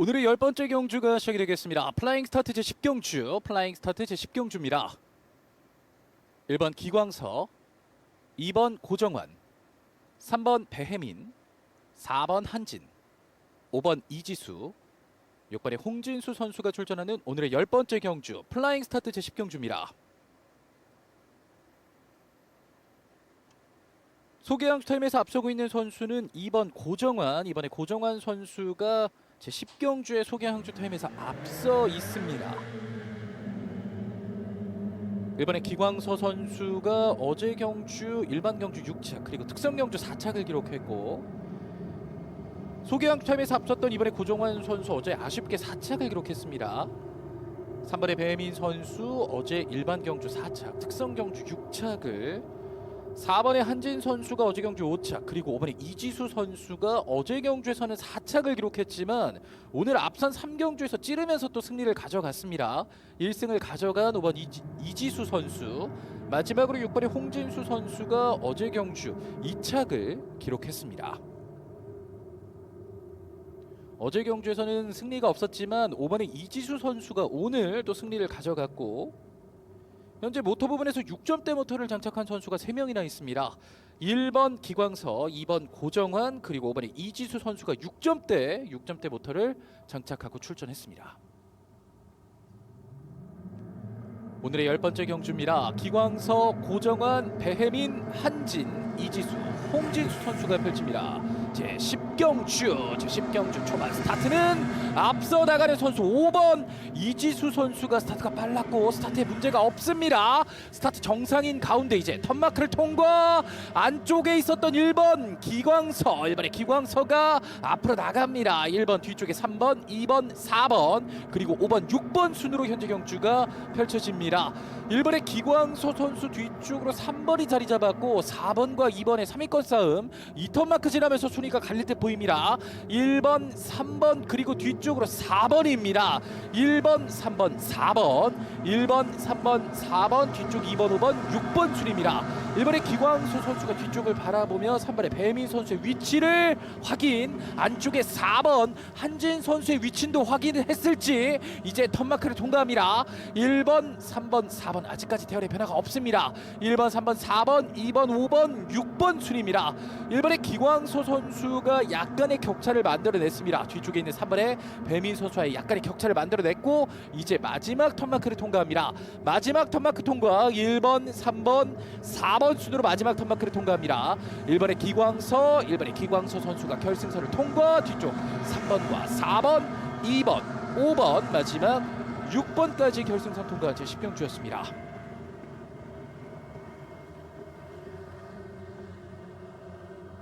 오늘의 열 번째 경주가 시작이 되겠습니다. 플라잉 스타트 제 10경주, 플라잉 스타트 제 10경주입니다. 1번 기광서, 2번 고정환, 3번 배혜민, 4번 한진, 5번 이지수, 6번의 홍진수 선수가 출전하는 오늘의 열 번째 경주, 플라잉 스타트 제 10경주입니다. 소개양 타임에서 앞서고 있는 선수는 2번 고정환, 이번에 고정환 선수가 제 10경주의 소개 항주 타임에서 앞서 있습니다. 일본의 기광서 선수가 어제 경주 일반 경주 6착 그리고 특성 경주 4착을 기록했고 소개항 타임에서 앞섰던 이번에 고정환 선수 어제 아쉽게 4착을 기록했습니다. 3번의 배민 선수 어제 일반 경주 4착, 특성 경주 6착을 4번의 한진 선수가 어제 경주 5착 그리고 5번의 이지수 선수가 어제 경주에서는 4착을 기록했지만 오늘 앞선 3경주에서 찌르면서 또 승리를 가져갔습니다. 1승을 가져간 5번 이지, 이지수 선수 마지막으로 6번의 홍진수 선수가 어제 경주 2착을 기록했습니다. 어제 경주에서는 승리가 없었지만 5번의 이지수 선수가 오늘 또 승리를 가져갔고 현재 모터 부분에서 6점대 모터를 장착한 선수가 3명이나 있습니다. 1번 기광서, 2번 고정환, 그리고 5번에 이지수 선수가 6점대, 6점대 모터를 장착하고 출전했습니다. 오늘의 열 번째 경주입니다. 기광서, 고정환, 배혜민, 한진, 이지수, 홍진수 선수가 펼칩니다. 제 10경주, 제 10경주 초반 스타트는 앞서 나가는 선수 5번 이지수 선수가 스타트가 빨랐고 스타트에 문제가 없습니다. 스타트 정상인 가운데 이제 턴마크를 통과 안쪽에 있었던 1번 기광서 1번의 기광서가 앞으로 나갑니다. 1번 뒤쪽에 3번, 2번, 4번 그리고 5번, 6번 순으로 현재 경주가 펼쳐집니다. 1번의 기광서 선수 뒤쪽으로 3번이 자리 잡았고 4번과 2번의 3위권 싸움 2턴 마크 지나면서 순위가 갈릴 듯 보입니다. 1번, 3번 그리고 뒤쪽으로 4번입니다. 1번, 3번, 4번, 1번, 3번, 4번 뒤쪽 2번, 5번, 6번 순입니다. 1번의 기광수 선수가 뒤쪽을 바라보며 3번의 배민 선수의 위치를 확인 안쪽에 4번 한진 선수의 위치도 확인했을지 이제 턴마크를 통과합니다 1번 3번 4번 아직까지 대열의 변화가 없습니다 1번 3번 4번 2번 5번 6번 순입니다 1번의 기광소 선수가 약간의 격차를 만들어냈습니다. 뒤쪽에 있는 3번의 배민 선수와의 약간의 격차를 만들어냈고 이제 마지막 턴마크를 통과합니다. 마지막 턴마크 통과. 1번 3번 4번 순으로 마지막 턴마크를 통과합니다. 1번의 기광서 1번의 기광서 선수가 결승선을 통과. 뒤쪽 3번과 4번 2번 5번 마지막 6번까지 결승선 통과한 제 10경주였습니다